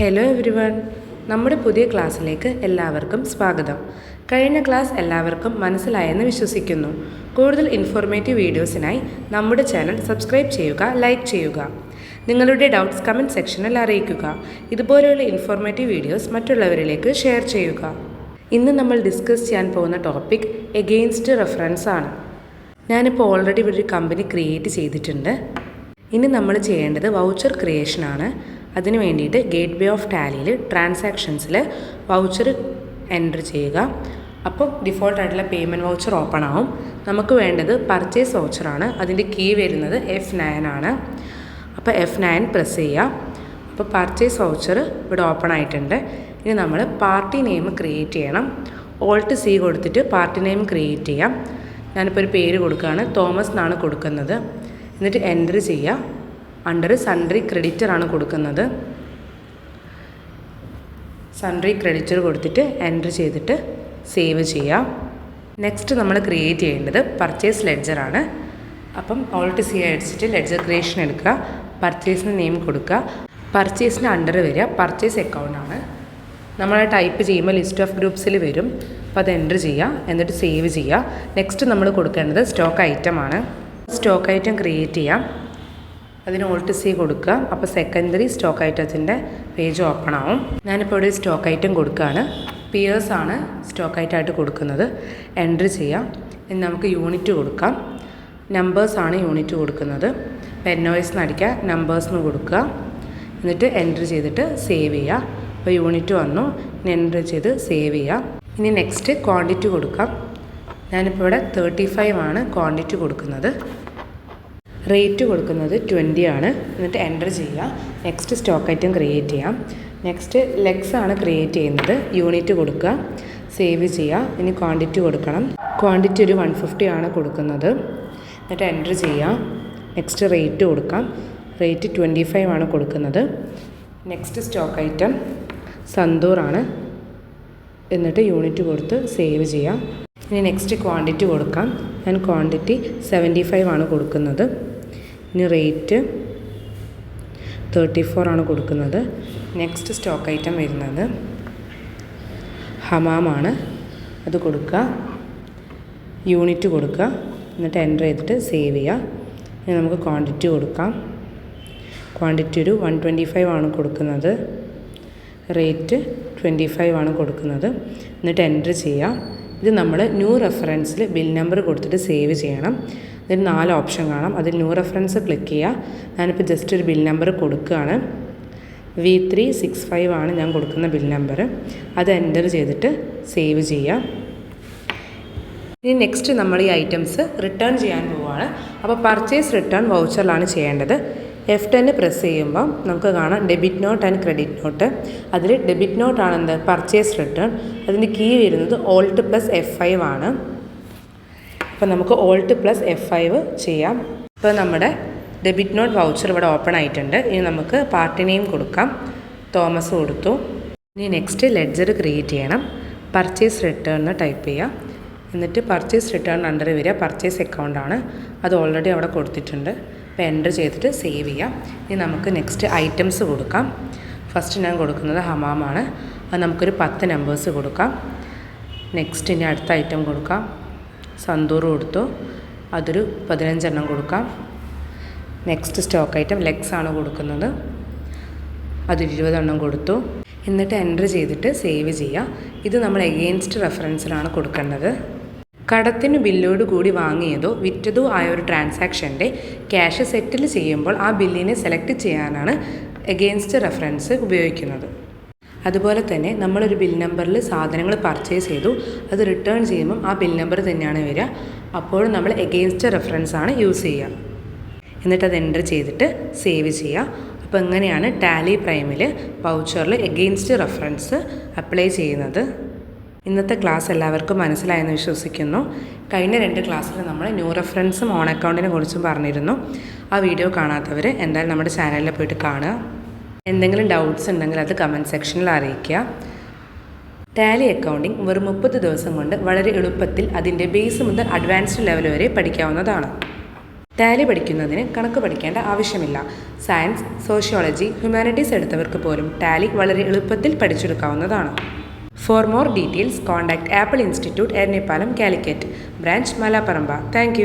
Hello everyone നമ്മുടെ പുതിയ ക്ലാസ്സിലേക്ക് എല്ലാവർക്കും സ്വാഗതം. കഴിഞ്ഞ ക്ലാസ് എല്ലാവർക്കും മനസ്സിലായെന്ന് വിശ്വസിക്കുന്നു. കൂടുതൽ ഇൻഫോർമേറ്റീവ് വീഡിയോസിനായി നമ്മുടെ ചാനൽ സബ്സ്ക്രൈബ് ചെയ്യുക ലൈക്ക് ചെയ്യുക. നിങ്ങളുടെ ഡൗട്ട്സ് കമന്റ് സെക്ഷനിൽ അറിയിക്കുക. ഇതുപോലെയുള്ള ഇൻഫോർമേറ്റീവ് വീഡിയോസ് മറ്റുള്ളവരിലേക്ക് ഷെയർ ചെയ്യുക. ഇന്ന് നമ്മൾ ഡിസ്കസ് ചെയ്യാൻ പോകുന്ന ടോപ്പിക് എഗെയിൻസ്റ്റ് റെഫറൻസ് ആണ്. ഞാനിപ്പോൾ ഓൾറെഡി ഇവിടെ ഒരു കമ്പനി ക്രിയേറ്റ് ചെയ്തിട്ടുണ്ട്. ഇനി നമ്മൾ ചെയ്യേണ്ടത് വൗച്ചർ ക്രിയേഷനാണ് അതിന് വേണ്ടിയിട്ട് ഗേറ്റ് വേ ഓഫ് ടാലിയിൽ ട്രാൻസാക്ഷൻസിൽ വൗച്ചർ എന്റർ ചെയ്യുക. അപ്പോൾ ഡിഫോൾട്ട് ആയിട്ടുള്ള പേയ്മെന്റ് വൗച്ചർ ഓപ്പൺ ആവും. നമുക്ക് വേണ്ടത് പർച്ചേസ് വൗച്ചറാണ്. അതിന്റെ കീ വരുന്നത് എഫ് നയൻ ആണ്. അപ്പോൾ എഫ് നയൻ പ്രസ് ചെയ്യുക. അപ്പോൾ പർച്ചേസ് വൗച്ചർ ഇവിടെ ഓപ്പൺ ആയിട്ടുണ്ട്. ഇനി നമ്മൾ പാർട്ടി നെയിം ക്രിയേറ്റ് ചെയ്യണം. ഓൾട്ട് സി കൊടുത്തിട്ട് പാർട്ടി നെയിം ക്രിയേറ്റ് ചെയ്യാം. ഞാനിപ്പോൾ ഒരു പേര് കൊടുക്കുകയാണ്. തോമസ് എന്നാണ് കൊടുക്കുന്നത്. എന്നിട്ട് എന്റർ ചെയ്യുക. അണ്ടർ സൺട്രി ക്രെഡിറ്റർ ആണ് കൊടുക്കുന്നത്. സൺട്രി ക്രെഡിറ്റർ കൊടുത്തിട്ട് എന്റർ ചെയ്തിട്ട് സേവ് ചെയ്യാം. നെക്സ്റ്റ് നമ്മൾ ക്രിയേറ്റ് ചെയ്യേണ്ടത് പർച്ചേസ് ലെഡ്ജറാണ് അപ്പം ഓൾട്ട് സി അടിച്ചിട്ട് ലെഡ്ജർ ക്രിയേഷൻ എടുക്കുക. പർച്ചേസിന് നെയിം കൊടുക്കുക. പർച്ചേസിന് അണ്ടർ വരിക. പർച്ചേസ് അക്കൗണ്ട് ആണ്. നമ്മൾ ടൈപ്പ് ചെയ്യുമ്പോൾ ലിസ്റ്റ് ഓഫ് ഗ്രൂപ്പ്സിൽ വരും. അപ്പോൾ അത് എന്റർ ചെയ്യുക. എന്നിട്ട് സേവ് ചെയ്യുക. നെക്സ്റ്റ് നമ്മൾ കൊടുക്കേണ്ടത് സ്റ്റോക്ക് ഐറ്റം ആണ്. സ്റ്റോക്ക് ഐറ്റം ക്രിയേറ്റ് ചെയ്യാം. അതിന് ഓൾട്ട് സി കൊടുക്കുക. അപ്പോൾ സെക്കൻഡറി സ്റ്റോക്ക് ഐറ്റത്തിന്റെ പേജ് ഓപ്പൺ ആവും. ഞാനിപ്പോൾ ഇവിടെ സ്റ്റോക്ക് ഐറ്റം കൊടുക്കുകയാണ്. പിയേഴ്സ് ആണ് സ്റ്റോക്ക് ഐറ്റമായിട്ട് കൊടുക്കുന്നത്. എൻട്രി ചെയ്യാം. ഇനി നമുക്ക് യൂണിറ്റ് കൊടുക്കാം. നമ്പേഴ്സ് ആണ് യൂണിറ്റ് കൊടുക്കുന്നത്. പെന്നോയ്സ് എന്ന് നമ്പേഴ്സ് എന്ന് കൊടുക്കുക. എന്നിട്ട് എൻട്രി ചെയ്തിട്ട് സേവ് ചെയ്യുക. അപ്പോൾ യൂണിറ്റ് വന്നു. ഇനി എൻട്രി ചെയ്ത് സേവ് ചെയ്യുക. ഇനി നെക്സ്റ്റ് ക്വാണ്ടിറ്റി കൊടുക്കാം. ഞാനിപ്പോൾ ഇവിടെ തേർട്ടി ഫൈവ് ആണ് ക്വാണ്ടിറ്റി കൊടുക്കുന്നത്. റേറ്റ് കൊടുക്കുന്നത് ട്വന്റി ആണ്. എന്നിട്ട് എന്റർ ചെയ്യുക. നെക്സ്റ്റ് സ്റ്റോക്ക് ഐറ്റം ക്രിയേറ്റ് ചെയ്യാം. നെക്സ്റ്റ് ലെഗ്സ് ആണ് ക്രിയേറ്റ് ചെയ്യുന്നത്. യൂണിറ്റ് കൊടുക്കുക. സേവ് ചെയ്യുക. ഇനി ക്വാണ്ടിറ്റി കൊടുക്കണം. ക്വാണ്ടിറ്റി ഒരു വൺ ഫിഫ്റ്റി ആണ് കൊടുക്കുന്നത്. എന്നിട്ട് എന്റർ ചെയ്യുക. നെക്സ്റ്റ് റേറ്റ് കൊടുക്കാം. റേറ്റ് ട്വന്റി ഫൈവ് ആണ് കൊടുക്കുന്നത്. നെക്സ്റ്റ് സ്റ്റോക്ക് ഐറ്റം സന്തൂറാണ് എന്നിട്ട് യൂണിറ്റ് കൊടുത്ത് സേവ് ചെയ്യാം ഇനി നെക്സ്റ്റ് ക്വാണ്ടിറ്റി കൊടുക്കാം. ഞാൻ ക്വാണ്ടിറ്റി സെവന്റി ഫൈവ് ആണ് കൊടുക്കുന്നത്. ഇനി റേറ്റ് തേർട്ടി ഫോർ ആണ് കൊടുക്കുന്നത്. നെക്സ്റ്റ് സ്റ്റോക്ക് ഐറ്റം വരുന്നത് ഹമാമാണ് അത് കൊടുക്കുക. യൂണിറ്റ് കൊടുക്കുക. എന്നിട്ട് എന്റർ ചെയ്തിട്ട് സേവ് ചെയ്യുക. ഇനി നമുക്ക് ക്വാണ്ടിറ്റി കൊടുക്കാം. ക്വാണ്ടിറ്റി ഒരു വൺ ട്വന്റി ഫൈവ് ആണ് കൊടുക്കുന്നത്. റേറ്റ് ട്വന്റി ഫൈവ് ആണ് കൊടുക്കുന്നത്. എന്നിട്ട് എന്റർ ചെയ്യുക. ഇത് നമ്മൾ ന്യൂ റെഫറൻസിൽ ബിൽ നമ്പർ കൊടുത്തിട്ട് സേവ് ചെയ്യണം. ഇതിൽ നാല് ഓപ്ഷൻ കാണാം. അതിൽ ന്യൂ റെഫറൻസ് ക്ലിക്ക് ചെയ്യുക ഞാനിപ്പോൾ ജസ്റ്റ് ഒരു ബിൽ നമ്പർ കൊടുക്കുകയാണ്. വി ത്രീ സിക്സ് ഫൈവ് ആണ് ഞാൻ കൊടുക്കുന്ന ബിൽ നമ്പർ അത് എന്റർ ചെയ്തിട്ട് സേവ് ചെയ്യാം. ഇനി നെക്സ്റ്റ് നമ്മൾ ഈ ഐറ്റംസ് റിട്ടേൺ ചെയ്യാൻ പോവുകയാണ് അപ്പോൾ പർച്ചേസ് റിട്ടേൺ വൗച്ചറിലാണ് ചെയ്യേണ്ടത്. എഫ് ടെന്ന് പ്രസ് ചെയ്യുമ്പോൾ നമുക്ക് കാണാം debit note and credit note അതിൽ ഡെബിറ്റ് നോട്ട് ആണ് എന്ത്? പർച്ചേസ് റിട്ടേൺ അതിന്റെ കീ വരുന്നത് ഓൾട്ട് പ്ലസ് എഫ് ഫൈവ് ആണ്. അപ്പോൾ നമുക്ക് ഓൾട്ട് പ്ലസ് എഫ് ഫൈവ് ചെയ്യാം. ഇപ്പോൾ നമ്മുടെ ഡെബിറ്റ് നോട്ട് വൗച്ചർ ഇവിടെ ഓപ്പൺ ആയിട്ടുണ്ട്. ഇനി നമുക്ക് പാർട്ടി നെയിം കൊടുക്കാം. തോമസ് കൊടുത്തു. ഇനി നെക്സ്റ്റ് ലെഡ്ജർ ക്രിയേറ്റ് ചെയ്യണം. പർച്ചേസ് റിട്ടേൺ എന്ന് ടൈപ്പ് ചെയ്യാം. എന്നിട്ട് പർച്ചേസ് റിട്ടേൺ അണ്ടർ വരിക. പർച്ചേസ് അക്കൗണ്ട് ആണ്. അത് ഓൾറെഡി അവിടെ കൊടുത്തിട്ടുണ്ട്. അപ്പോൾ എന്റർ ചെയ്തിട്ട് സേവ് ചെയ്യാം. ഇനി നമുക്ക് നെക്സ്റ്റ് ഐറ്റംസ് കൊടുക്കാം. ഫസ്റ്റ് ഞാൻ കൊടുക്കുന്നത് ഹമാമാണ്. അത് നമുക്കൊരു പത്ത് നമ്പേഴ്സ് കൊടുക്കാം. നെക്സ്റ്റ് ഇനി അടുത്ത ഐറ്റം കൊടുക്കാം. സന്തൂർ കൊടുത്തു. അതൊരു പതിനഞ്ചെണ്ണം കൊടുക്കാം. നെക്സ്റ്റ് സ്റ്റോക്ക് ഐറ്റം ലെഗ്സ് ആണ് കൊടുക്കുന്നത്. അതൊരു ഇരുപതെണ്ണം കൊടുത്തു. എന്നിട്ട് എന്റർ ചെയ്തിട്ട് സേവ് ചെയ്യുക ഇത് നമ്മൾ എഗെയിൻസ്റ്റ് റെഫറൻസിലാണ് കൊടുക്കേണ്ടത്. കടത്തിന് ബില്ലോട് കൂടി വാങ്ങിയതോ വിറ്റതോ ആയ ഒരു ട്രാൻസാക്ഷന്റെ ക്യാഷ് സെറ്റിൽ ചെയ്യുമ്പോൾ ആ ബില്ലിനെ സെലക്ട് ചെയ്യാനാണ് എഗെയിൻസ്റ്റ് റെഫറൻസ് ഉപയോഗിക്കുന്നത്. അതുപോലെ തന്നെ നമ്മളൊരു ബിൽ നമ്പറിൽ സാധനങ്ങൾ പർച്ചേസ് ചെയ്തു അത് റിട്ടേൺ ചെയ്യുമ്പം ആ ബിൽ നമ്പർ തന്നെയാണ് വരിക. അപ്പോൾ നമ്മൾ എഗെയിൻസ്റ്റ് റെഫറൻസ് ആണ് യൂസ് ചെയ്യുക. എന്നിട്ട് അത് എന്റർ ചെയ്തിട്ട് സേവ് ചെയ്യുക. അപ്പോൾ എങ്ങനെയാണ് ടാലി പ്രൈമിൽ വൗച്ചറിൽ എഗെയിൻസ്റ്റ് റെഫറൻസ് അപ്ലൈ ചെയ്യുന്നത്. ഇന്നത്തെ ക്ലാസ് എല്ലാവർക്കും മനസ്സിലായെന്ന് വിശ്വസിക്കുന്നു. കഴിഞ്ഞ രണ്ട് ക്ലാസ്സിൽ നമ്മൾ ന്യൂ റെഫറൻസും ഓൺ അക്കൗണ്ടിനെ കുറിച്ചും പറഞ്ഞിരുന്നു. ആ വീഡിയോ കാണാത്തവർ എന്തായാലും നമ്മുടെ ചാനലിൽ പോയിട്ട് കാണുക. എന്തെങ്കിലും ഡൗട്ട്സ് ഉണ്ടെങ്കിൽ അത് കമന്റ് സെക്ഷനിൽ അറിയിക്കുക. ടാലി അക്കൗണ്ടിംഗ് വെറും മുപ്പത് ദിവസം കൊണ്ട് വളരെ എളുപ്പത്തിൽ അതിന്റെ ബേസ് മുതൽ അഡ്വാൻസ്ഡ് ലെവൽ വരെ പഠിക്കാവുന്നതാണ്. ടാലി പഠിക്കുന്നതിന് കണക്ക് പഠിക്കേണ്ട ആവശ്യമില്ല. സയൻസ് സോഷ്യോളജി ഹ്യൂമാനിറ്റീസ് എടുത്തവർക്ക് പോലും ടാലി വളരെ എളുപ്പത്തിൽ പഠിച്ചെടുക്കാവുന്നതാണ്. For more details contact Apple institute Eranhipalam Calicut branch Malaparamba thank